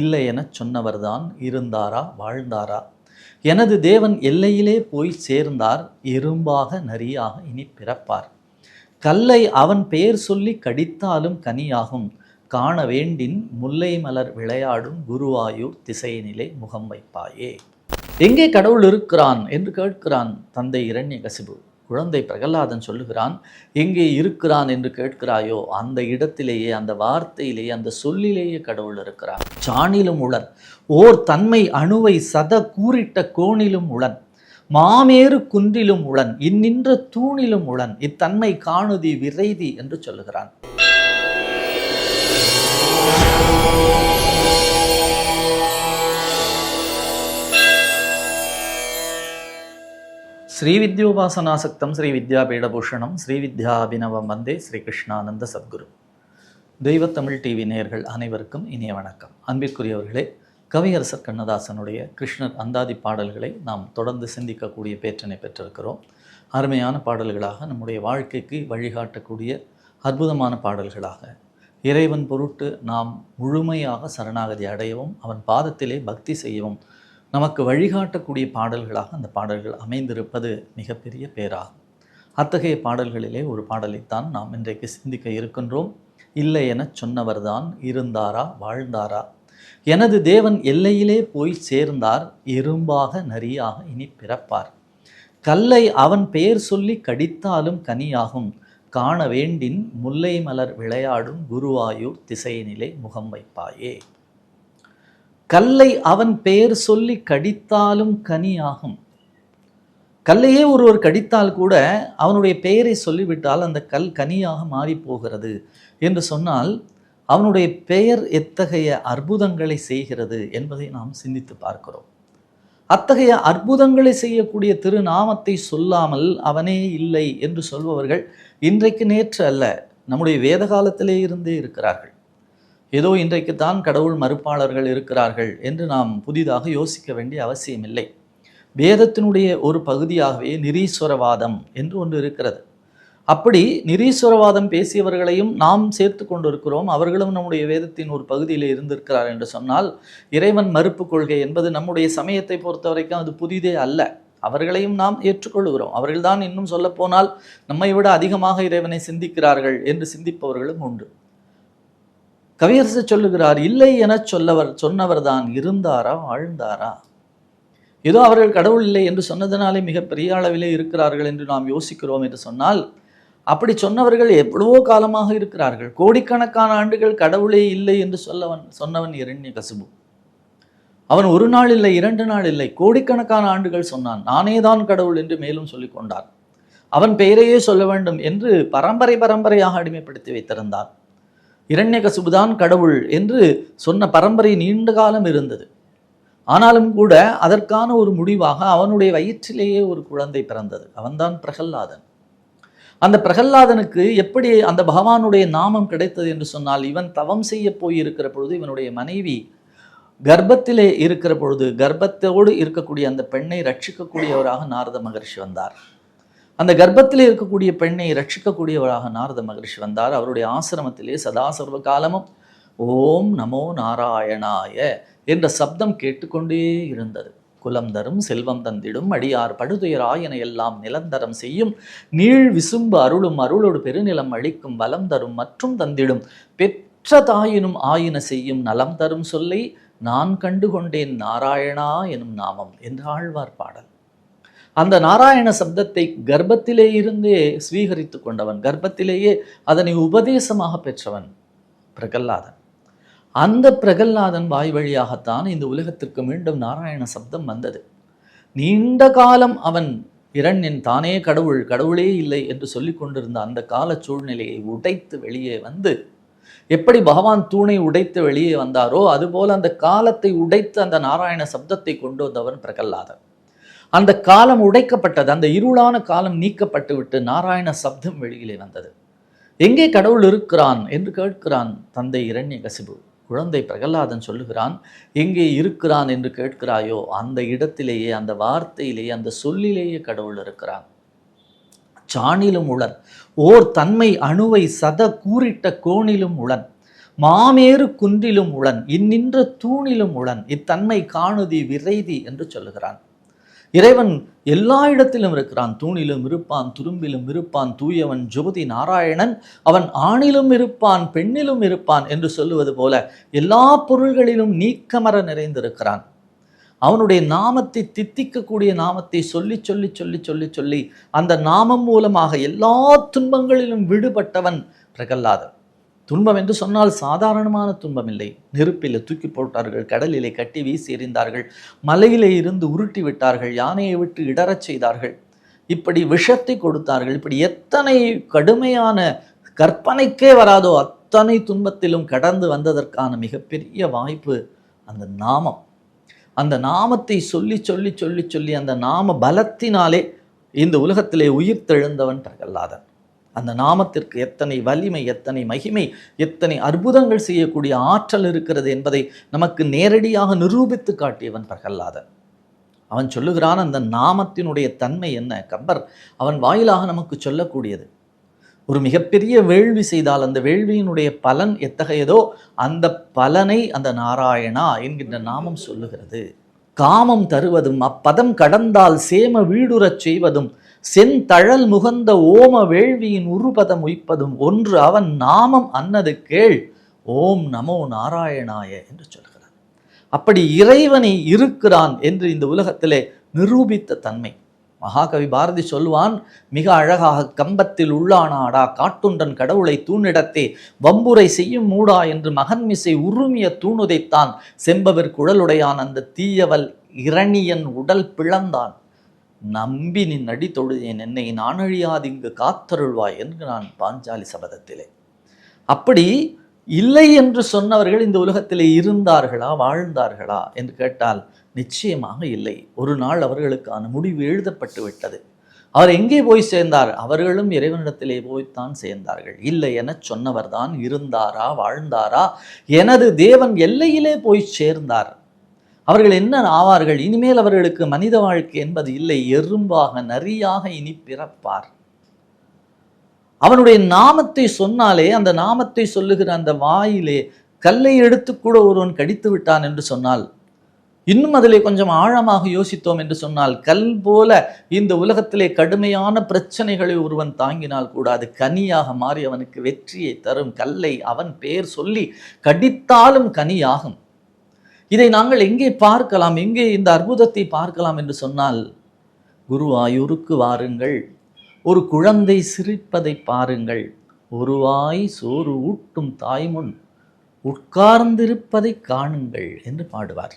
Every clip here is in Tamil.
இல்லை என சொன்னவர்தான் இருந்தாரா வாழ்ந்தாரா? எனது தேவன் எல்லையிலே போய் சேர்ந்தார் எறும்பாக நரியாக இனி பிறப்பார். கல்லை அவன் பெயர் சொல்லி கடித்தாலும் கனியாகும். காண வேண்டின் முல்லை மலர் விளையாடும் குருவாயூர் திசையினிலே முகம் வைப்பாயே. எங்கே கடவுள் இருக்கிறான்? என்று கேட்கிறான் தந்தை இரண்ய கசிபு குழந்தை பிரகலாதன் சொல்லுகிறான் எங்கே இருக்கிறான் என்று கேட்கிறாயோ அந்த இடத்திலேயே அந்த வார்த்தையிலேயே அந்த சொல்லிலேயே கடவுள் இருக்கிறான் சாணிலும் உளன் ஓர் தன்மை அணுவை சத கூறிட்ட கோணிலும் உளன் மாமேறு குன்றிலும் உளன் இந்நின்ற தூணிலும் உளன் இத்தன்மை காணுதி விரைதி என்று சொல்லுகிறான். ஸ்ரீ வித்யோபாசனாசக்தம் ஸ்ரீ வித்யாபீடபூஷணம் ஸ்ரீ வித்யாபினவம் வந்தே ஸ்ரீ கிருஷ்ணானந்த சத்குரு. தெய்வத்தமிழ் டிவி நேயர்கள் அனைவருக்கும் இனிய வணக்கம். அன்பிற்குரியவர்களே கவியரசர் கண்ணதாசனுடைய கிருஷ்ணர் அந்தாதி பாடல்களை நாம் தொடர்ந்து சிந்திக்கக்கூடிய பேற்றனை பெற்றிருக்கிறோம். அருமையான பாடல்களாக நம்முடைய வாழ்க்கைக்கு வழிகாட்டக்கூடிய அற்புதமான பாடல்களாக. இறைவன் பொருட்டு நாம் முழுமையாக சரணாகதி அடையவும் அவன் பாதத்திலே பக்தி செய்யவும் நமக்கு வழிகாட்டக்கூடிய பாடல்களாக அந்த பாடல்கள் அமைந்திருப்பது மிகப்பெரிய பேராகும் அத்தகைய பாடல்களிலே ஒரு பாடலைத்தான் நாம் இன்றைக்கு சிந்திக்க இருக்கின்றோம். இல்லை எனச் சொன்னவர்தான் இருந்தாரா வாழ்ந்தாரா? எனது தேவன் எல்லையிலே போய் சேர்ந்தார் எறும்பாக நரியாக இனி பிறப்பார். கல்லை அவன் பெயர் சொல்லி கடித்தாலும் கனியாகும். காண வேண்டின் முல்லை மலர் விளையாடும் குருவாயூர் திசையினிலே முகம் வைப்பாயே. கல்லை அவன் பெயர் சொல்லி கடித்தாலும் கனியாகும். கல்லையே ஒருவர் கடித்தால் கூட அவனுடைய பெயரை சொல்லிவிட்டால் அந்த கல் கனியாக மாறி போகிறது என்று சொன்னால் அவனுடைய பெயர் எத்தகைய அற்புதங்களை செய்கிறது என்பதை நாம் சிந்தித்து பார்க்கிறோம். அத்தகைய அற்புதங்களை செய்யக்கூடிய திருநாமத்தை சொல்லாமல் அவனே இல்லை என்று சொல்பவர்கள் இன்றைக்கு நேற்று அல்ல நம்முடைய வேத காலத்திலே இருந்தே இருக்கிறார்கள். ஏதோ இன்றைக்கு தான் கடவுள் மறுப்பாளர்கள் இருக்கிறார்கள் என்று நாம் புதிதாக யோசிக்க வேண்டிய அவசியமில்லை. வேதத்தினுடைய ஒரு பகுதியாகவே நிரீஸ்வரவாதம் என்று ஒன்று இருக்கிறது. அப்படி நிரீஸ்வரவாதம் பேசியவர்களையும் நாம் சேர்த்து கொண்டிருக்கிறோம். அவர்களும் நம்முடைய வேதத்தின் ஒரு பகுதியில் இருந்திருக்கிறார் என்று சொன்னால் இறைவன் மறுப்பு கொள்கை என்பது நம்முடைய சமயத்தை பொறுத்த வரைக்கும் அது புதிதே அல்ல. அவர்களையும் நாம் ஏற்றுக்கொள்கிறோம். அவர்கள்தான் இன்னும் சொல்லப்போனால் நம்மை விட அதிகமாக இறைவனை சிந்திக்கிறார்கள் என்று சிந்திப்பவர்களும் உண்டு. கவியரசு சொல்லுகிறார் இல்லை என சொல்லவர் சொன்னவர் தான் இருந்தாரா வாழ்ந்தாரா ஏதோ அவர்கள் கடவுள் இல்லை என்று சொன்னதனாலே மிகப்பெரிய அளவிலே இருக்கிறார்கள் என்று நாம் யோசிக்கிறோம் என்று சொன்னால் அப்படி சொன்னவர்கள் எவ்வளவோ காலமாக இருக்கிறார்கள். கோடிக்கணக்கான ஆண்டுகள் கடவுளே இல்லை என்று சொல்லவன் சொன்னவன் இரண்ய கசுபு. அவன் ஒரு நாள் இல்லை இரண்டு நாள் இல்லை கோடிக்கணக்கான ஆண்டுகள் சொன்னான். நானே தான் கடவுள் என்று மேலும் சொல்லிக் கொண்டான். அவன் பெயரையே சொல்ல வேண்டும் என்று பரம்பரை பரம்பரையாக அடிமைப்படுத்தி வைத்திருந்தான். இரண்யகசுபுதான் கடவுள் என்று சொன்ன பரம்பரை நீண்ட காலம் இருந்தது. ஆனாலும் கூட அதற்கான ஒரு முடிவாக அவனுடைய வயிற்றிலேயே ஒரு குழந்தை பிறந்தது. அவன்தான் பிரகல்லாதன். அந்த பிரகல்லாதனுக்கு எப்படி அந்த பகவானுடைய நாமம் கிடைத்தது என்று சொன்னால் இவன் தவம் செய்ய போய் இருக்கிற பொழுது இவனுடைய மனைவி கர்ப்பத்திலே இருக்கிற பொழுது கர்ப்பத்தோடு இருக்கக்கூடிய அந்த பெண்ணை ரட்சிக்கக்கூடியவராக நாரத மகர்ஷி வந்தார். அந்த கர்ப்பத்தில் இருக்கக்கூடிய பெண்ணை ரட்சிக்கக்கூடியவராக நாரத மகரிஷி வந்தார். அவருடைய ஆசிரமத்திலே சதா சர்வ காலமும் ஓம் நமோ நாராயணாய என்ற சப்தம் கேட்டுக்கொண்டே இருந்தது. குலம் தரும் செல்வம் தந்திடும் அடியார் படுதுயர் ஆயன எல்லாம் நிலந்தரம் செய்யும் நீள் விசும்பு அருளும் அருளோடு பெருநிலம் அளிக்கும் வலம் தரும் மற்றும் தந்திடும் பெற்ற தாயினும் ஆயின செய்யும் நலம் தரும் சொல்லை நான் கண்டு கொண்டேன் நாராயணா எனும் நாமம் என்று ஆழ்வார் பாடல். அந்த நாராயண சப்தத்தை கர்ப்பத்திலே இருந்தே ஸ்வீகரித்து கொண்டவன் கர்ப்பத்திலேயே அதனை உபதேசமாக பெற்றவன் பிரகல்லாதன். அந்த பிரகல்லாதன் வாய் வழியாகத்தான் இந்த உலகத்திற்கு மீண்டும் நாராயண சப்தம் வந்தது. நீண்ட காலம் அவன் இரண்யன் தானே கடவுள் கடவுளே இல்லை என்று சொல்லிக் கொண்டிருந்த அந்த கால சூழ்நிலையை உடைத்து வெளியே வந்து எப்படி பகவான் தூணை உடைத்து வெளியே வந்தாரோ அதுபோல அந்த காலத்தை உடைத்து அந்த நாராயண சப்தத்தை கொண்டு வந்தவன் பிரகல்லாதன். அந்த காலம் உடைக்கப்பட்டது அந்த இருளான காலம் நீக்கப்பட்டு விட்டு நாராயண சப்தம் வெளியிலே வந்தது. எங்கே கடவுள் இருக்கிறான் என்று கேட்கிறான் தந்தை இரண்ய கசிபு குழந்தை பிரகலாதன் சொல்லுகிறான் எங்கே இருக்கிறான் என்று கேட்கிறாயோ அந்த இடத்திலேயே அந்த வார்த்தையிலேயே அந்த சொல்லிலேயே கடவுள் இருக்கிறான். சாணிலும் உளன் ஓர் தன்மை அணுவை சத கூறிட்ட கோணிலும் உளன் மாமேறு குன்றிலும் உளன் இந்நின்ற தூணிலும் உளன் இத்தன்மை காணுதி விரைதி என்று சொல்லுகிறான். இறைவன் எல்லா இடத்திலும் இருக்கிறான். தூணிலும் இருப்பான் துரும்பிலும் இருப்பான் தூயவன் ஜோதி நாராயணன். அவன் ஆணிலும் இருப்பான் பெண்ணிலும் இருப்பான் என்று சொல்லுவது போல எல்லா பொருள்களிலும் நீக்கமர நிறைந்திருக்கிறான். அவனுடைய நாமத்தை தித்திக்கக்கூடிய நாமத்தை சொல்லி சொல்லி சொல்லி சொல்லி சொல்லி அந்த நாமம் மூலமாக எல்லா துன்பங்களிலும் விடுபட்டவன் பிரகல்லாதன். துன்பம் என்று சொன்னால் சாதாரணமான துன்பம் இல்லை நெருப்பில் தூக்கி போட்டார்கள் கடலிலே கட்டி வீசி எறிந்தார்கள் மலையிலே இருந்து உருட்டி விட்டார்கள் யானையை விட்டு இடறச் செய்தார்கள். இப்படி விஷத்தை கொடுத்தார்கள் இப்படி எத்தனை கடுமையான கற்பனைக்கே வராதோ அத்தனை துன்பத்திலும் கடந்து வந்ததற்கான மிகப்பெரிய வாய்ப்பு அந்த நாமம். அந்த நாமத்தை சொல்லி சொல்லி சொல்லி சொல்லி அந்த நாம பலத்தினாலே இந்த உலகத்திலே உயிர் தெழுந்தவன் பிரகல்லாதன் அந்த நாமத்திற்கு எத்தனை வலிமை எத்தனை மகிமை எத்தனை அற்புதங்கள் செய்யக்கூடிய ஆற்றல் இருக்கிறது என்பதை நமக்கு நேரடியாக நிரூபித்து காட்டியவன் பிரகல்லாதன். அவன் சொல்லுகிறான் அந்த நாமத்தினுடைய தன்மை என்ன? கம்பர் அவன் வாயிலாக நமக்கு சொல்லக்கூடியது. ஒரு மிகப்பெரிய வேள்வி செய்தால் அந்த வேள்வியினுடைய பலன் எத்தகையதோ அந்த பலனை அந்த நாராயணா என்கின்ற நாமம் சொல்லுகிறது. காமம் தருவதும் அப்பதம் கடந்தால் சேம வீடுறச் செய்வதும் செந்தழல் முகந்த ஓம வேள்வியின் உருபதம் உய்ப்பதும் ஒன்று அவன் நாமம் அன்னது கேள். ஓம் நமோ நாராயணாய என்று சொல்கிறார் அப்படி இறைவனை இருக்கிறான் என்று இந்த உலகத்திலே நிரூபித்த தன்மை. மகாகவி பாரதி சொல்வான் மிக அழகாக கம்பத்தில் உள்ளானாடா காட்டுண்டன் கடவுளை தூணிடத்தே வம்புரை செய்யும் மூடா என்று மகன்மிசை உருமிய தூணுதைத்தான் செம்பவர் குழலுடையான் அந்த தீயவல் இரணியன் உடல் பிளந்தான். நம்பி நின் அடி தொழுதேன் என்னை நானழியாது இங்கு காத்தருள்வாய் என்று நான் பாஞ்சாலி சபதத்திலே. அப்படி இல்லை என்று சொன்னவர்கள் இந்த உலகத்திலே இருந்தார்களா வாழ்ந்தார்களா என்று கேட்டால் நிச்சயமாக இல்லை. ஒரு நாள் அவர்களுக்கான முடிவு எழுதப்பட்டு விட்டது. அவர் எங்கே போய் சேர்ந்தார்? அவர்களும் இறைவனிடத்திலே போய்த்தான் சேர்ந்தார்கள். இல்லை என சொன்னவர்தான் இருந்தாரா வாழ்ந்தாரா? எனது தேவன் எல்லையிலே போய் சேர்ந்தார். அவர்கள் என்ன ஆவார்கள்? இனிமேல் அவர்களுக்கு மனித வாழ்க்கை என்பது இல்லை. எறும்பாக நரியாக இனி பிறப்பார். அவனுடைய நாமத்தை சொன்னாலே அந்த நாமத்தை சொல்லுகிற அந்த வாயிலே கல்லை எடுத்து கூட ஒருவன் கடித்து விட்டான் என்று சொன்னால் இன்னும் அதிலே கொஞ்சம் ஆழமாக யோசித்தோம் என்று சொன்னால் கல் போல இந்த உலகத்திலே கடுமையான பிரச்சனைகளை ஒருவன் தாங்கினால் கூட அது கனியாக மாறி அவனுக்கு வெற்றியை தரும் கல்லை அவன் பெயர் சொல்லி கடித்தாலும் கனியாகும். இதை நாங்கள் எங்கே பார்க்கலாம் எங்கே இந்த அற்புதத்தை பார்க்கலாம் என்று சொன்னால் குருவாயூருக்கு வாருங்கள். ஒரு குழந்தை சிரிப்பதை பாருங்கள். ஒருவாய் சோறு ஊட்டும் தாய்முன் உட்கார்ந்திருப்பதை காணுங்கள் என்று பாடுவார்.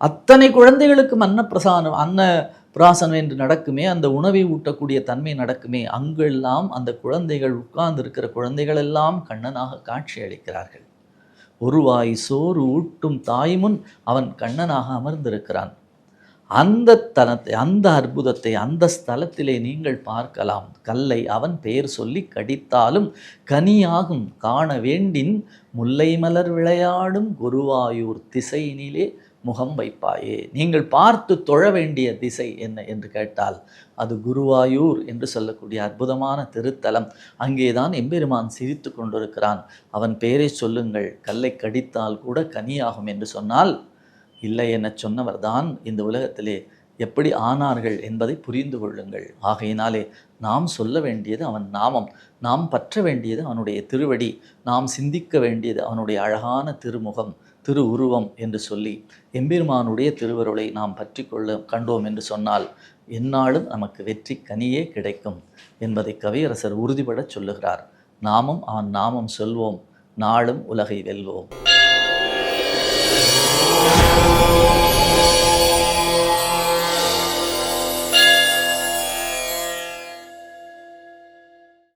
அத்தனை குழந்தைகளுக்கும் அன்னப்பிரசானம் அன்ன பிராசனம் என்று நடக்குமே அந்த உணவை ஊட்டக்கூடிய தன்மை நடக்குமே அங்கெல்லாம் அந்த குழந்தைகள் உட்கார்ந்து இருக்கிற குழந்தைகள் எல்லாம் கண்ணனாக காட்சி அளிக்கிறார்கள். ஒருவாய் சோறு ஊட்டும் தாய்முன் அவன் கண்ணனாக அமர்ந்திருக்கிறான். அந்த தனத்தை அந்த அற்புதத்தை அந்த ஸ்தலத்திலே நீங்கள் பார்க்கலாம். கல்லை அவன் பெயர் சொல்லி கடித்தாலும் கனியாகும். காண வேண்டின் முல்லை மலர் விளையாடும் குருவாயூர் திசையினிலே முகம் வைப்பாயே. நீங்கள் பார்த்து தொழ வேண்டிய திசை என்ன என்று கேட்டால் அது குருவாயூர் என்று சொல்லக்கூடிய அற்புதமான திருத்தலம். அங்கேதான் எம்பெருமான் சிரித்து கொண்டிருக்கிறான். அவன் பெயரை சொல்லுங்கள் கல்லை கடித்தால் கூட கனியாகும் என்று சொன்னால் இல்லை என சொன்னவர்தான் இந்த உலகத்திலே எப்படி ஆனார்கள் என்பதை புரிந்து கொள்ளுங்கள். ஆகையினாலே நாம் சொல்ல வேண்டியது அவன் நாமம். நாம் பற்ற வேண்டியது அவனுடைய திருவடி. நாம் சிந்திக்க வேண்டியது அவனுடைய அழகான திருமுகம். திரு உருவம் என்று சொல்லி எம்பெருமானுடைய திருவருளை நாம் பற்றி கொள்ள கண்டோம் என்று சொன்னால் எந்நாளும் நமக்கு வெற்றி கனியே கிடைக்கும் என்பதை கவியரசர் உறுதிபடச் சொல்லுகிறார். நாமும் அவன் நாமம் சொல்வோம் நாளும் உலகை வெல்வோம்.